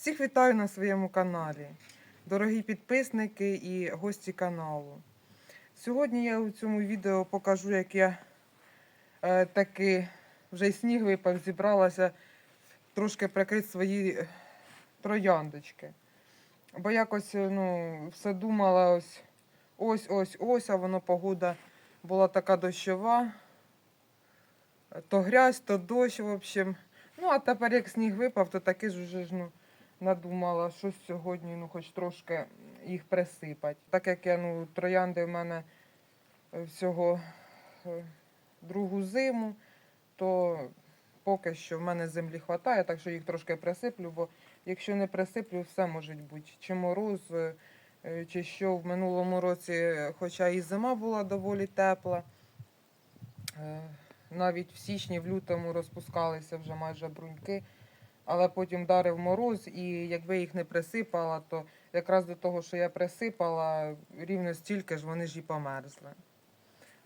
Всіх вітаю на своєму каналі, дорогі підписники і гості каналу. Сьогодні я у цьому відео покажу, як я е, таки вже сніг випав, зібралася трошки прикрити свої е, трояндочки. Бо якось е, ну, все думала ось ось, ось, ось, а воно погода була така дощова. То грязь, то дощ, в общем. Ну, а тепер як сніг випав, то таки ж уже ж, ну, надумала, що сьогодні, ну, хоч трошки їх присипати. Так як я, ну, троянди в мене е, всього е, другу зиму, то поки що в мене землі вистачає, так що їх трошки присиплю, бо якщо не присиплю, все може бути. Чи мороз, е, чи що в минулому році, хоча і зима була доволі тепла. Навіть в січні, в лютому розпускалися вже майже бруньки, але потім вдарив мороз, і якби їх не присипала, то якраз до того, що я присипала, рівно стільки ж вони ж і померзли.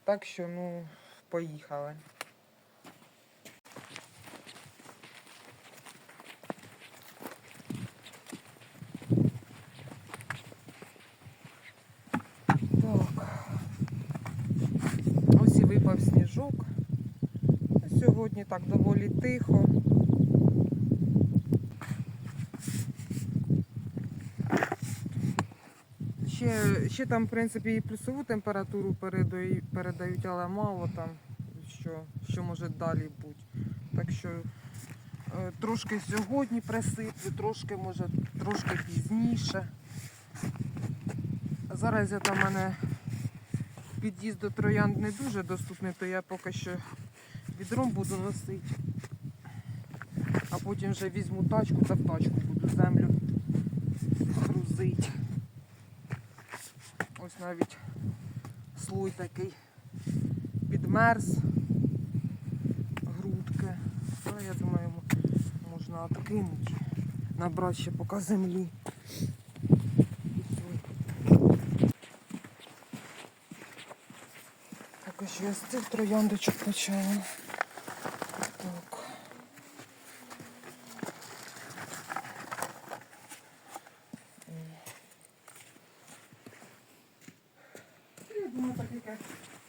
Так що, ну, поїхали. Так. Ось і випав сніжок. Сьогодні так доволі тихо. Ще, там, в принципі, і плюсову температуру передають, передають, але мало там, що, що може далі бути. Так що е, трошки сьогодні присиплю, трошки, може, трошки пізніше. Зараз я там мене під'їзд до троянд не дуже доступний, то я поки що відром буду носити. А потім вже візьму тачку та в тачку буду землю грузити. Навіть слой такий підмерз грудки. Ну, я думаю, можна откинути, набрати ще поки землі. Так, ось я з цих трояндочок почала. Thank you.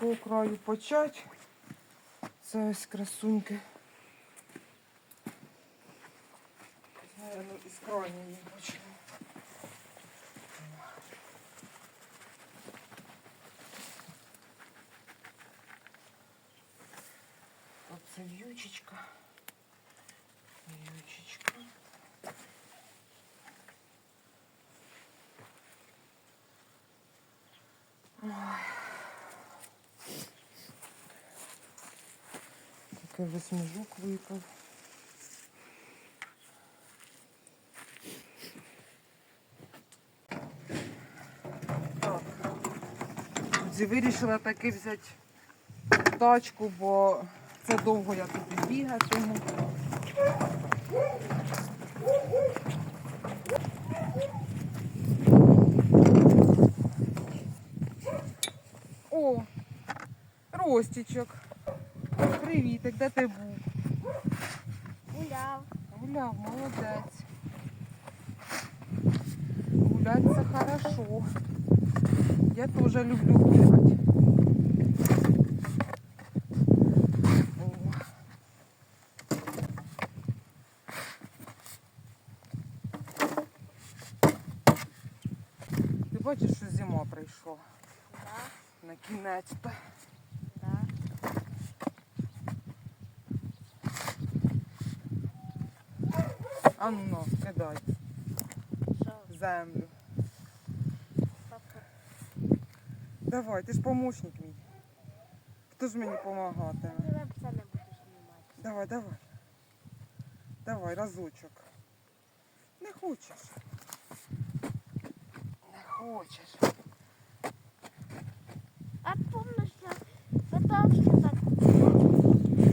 А, якого краю почати? Це ось красуньки. Наверно, із крайньої почну. Оце в'ючечка. В'ючечка. Такий восьмижук випав. Так. Вирішила таки взяти тачку, бо це довго я тут бігатиму. О, Ростічок. Привітик, де ти був? Гуляв. Гуляв, молодець. Гулять це хорошо. Я теж люблю гуляти. Ти бачиш, що зима прийшла Да, на кінець-то. А ну, кидай Що? землю. Давай, ти ж помощник мій. Хто ж мені допомагатиме? Ти це не будеш знімати. Давай, давай. Давай, разочок. Не хочеш. Не хочеш. А помниш, я питався так.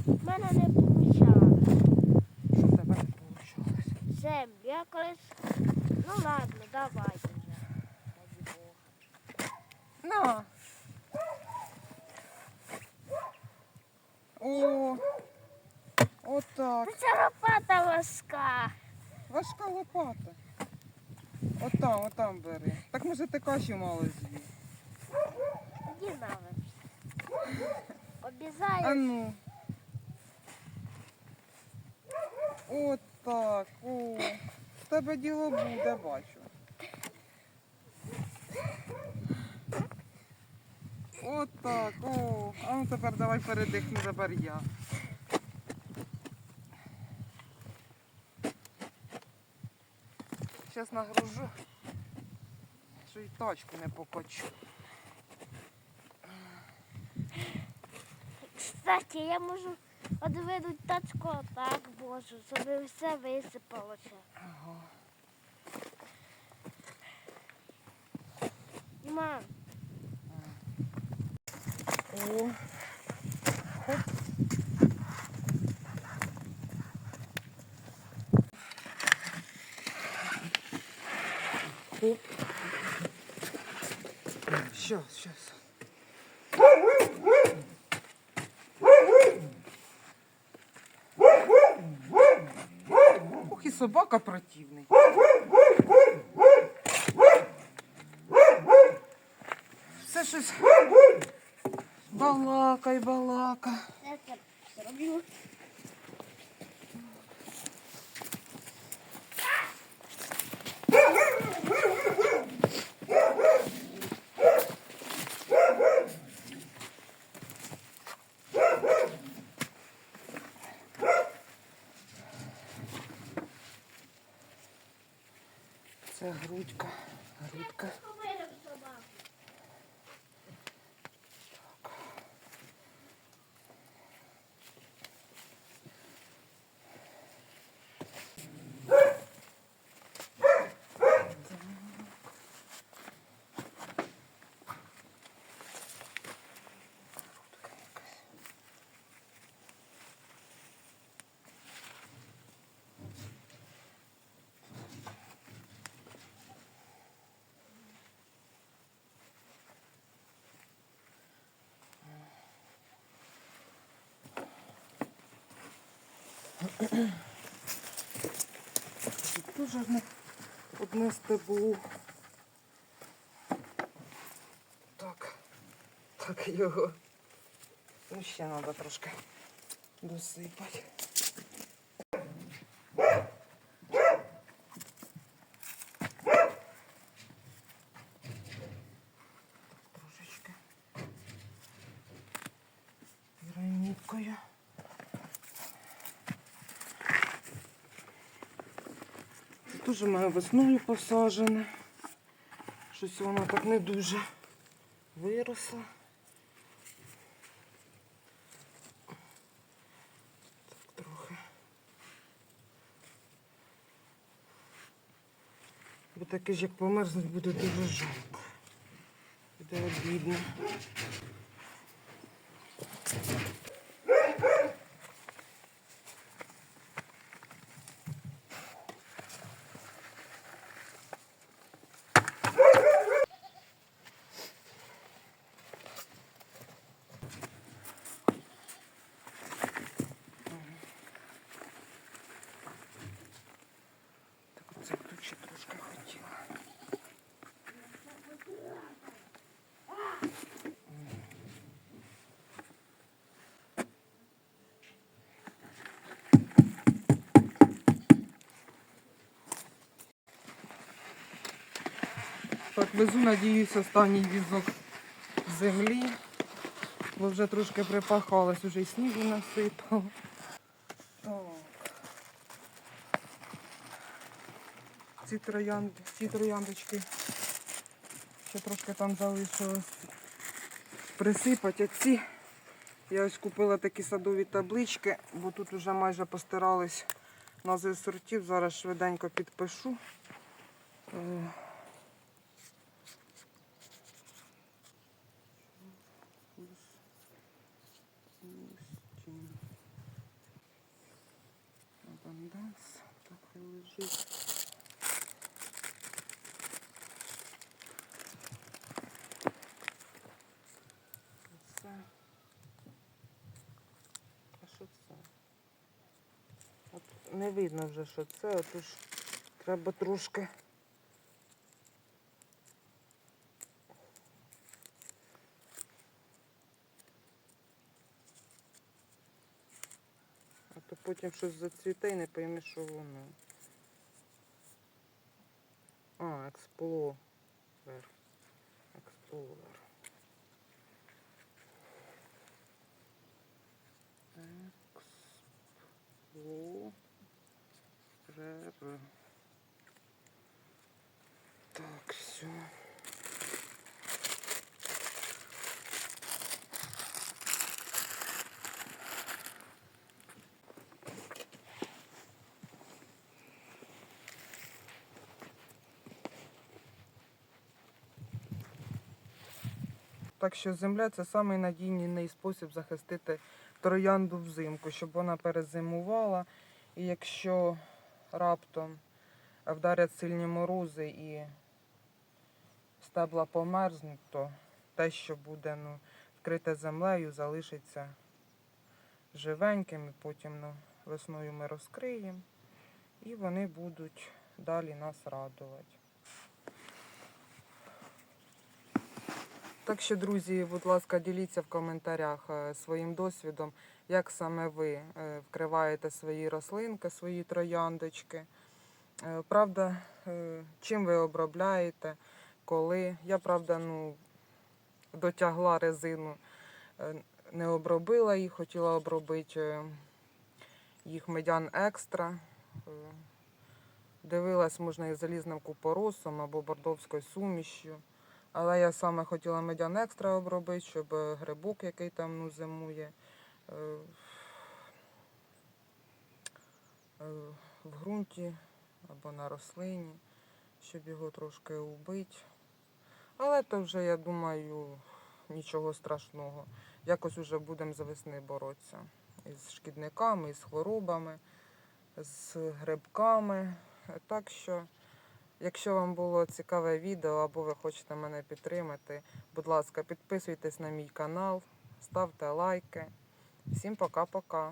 В мене не вийшло. Що в тебе не вийшло? Землю. Я колись. Ну ладно, давайте вже. Раді Бога. На. О, отак. Ну, Це лопата важка. Важка лопата. Отам, отам бери. Так може ти каші мало з'їв. Іди наверх. А ну. Отак. О. Тебе діло буде, бачу. Отак. О. А ну тепер давай передихни, тепер я. Зараз нагружу, що й тачку не покочу. Кстати, я можу одвинути тачку так, боже, щоб все висипалося. Ага. Мам, О. Хоп. Хоп. Щас, щас. Собака противний. Все щось балакай, балака. Це грудька. Тут теж одне, стебло. Так, так його. Ну, ще треба трошки досипати. Теж у мене весною посаджене. Щось воно так не дуже виросло. Так трохи. Бо таке ж як померзнуть, буде дуже жалко. Буде обідно. Так оце тут ще трошки хотіла. Так, везу, надіюсь, останній візок землі, бо вже трошки припахалось, уже й снігу насипало. Ці троянди, ці трояндочки ще трошки там залишилось присипати, а ці Я ось купила такі садові таблички, бо тут вже майже постирались назви сортів. Зараз швиденько підпишу. Е, Абанданс. Так Це. А що це? От не видно вже, що це, отож треба трошки. А то потім щось зацвіте і не пойми, що воно. А, експлорер. Експлорер. Експлорер. Так, все. Так що земля це самий надійний спосіб захистити троянду взимку, щоб вона перезимувала. І якщо раптом вдарять сильні морози і стебла померзнуть, то те, що буде ну, вкрите землею, залишиться живеньким. І потім ну, весною ми розкриємо і вони будуть далі нас радувати. Так що, друзі, будь ласка, діліться в коментарях е, своїм досвідом, як саме ви е, вкриваєте свої рослинки, свої трояндочки. Е, Правда, чим ви обробляєте, коли. Я, правда, ну, дотягла резину, не обробила їх, хотіла обробити їх медян екстра. Дивилась, можна і залізним купоросом або бордовською сумішю. Але я саме хотіла медян екстра обробити, щоб е, грибок, який там ну, зимує, е, е, в ґрунті або на рослині, щоб його трошки убити. Але то вже, я думаю, нічого страшного. Якось вже будемо з весни боротися із шкідниками, із хворобами, з грибками. Так що. Якщо вам було цікаве відео або ви хочете мене підтримати, будь ласка, підписуйтесь на мій канал, ставте лайки. Всім пока-пока.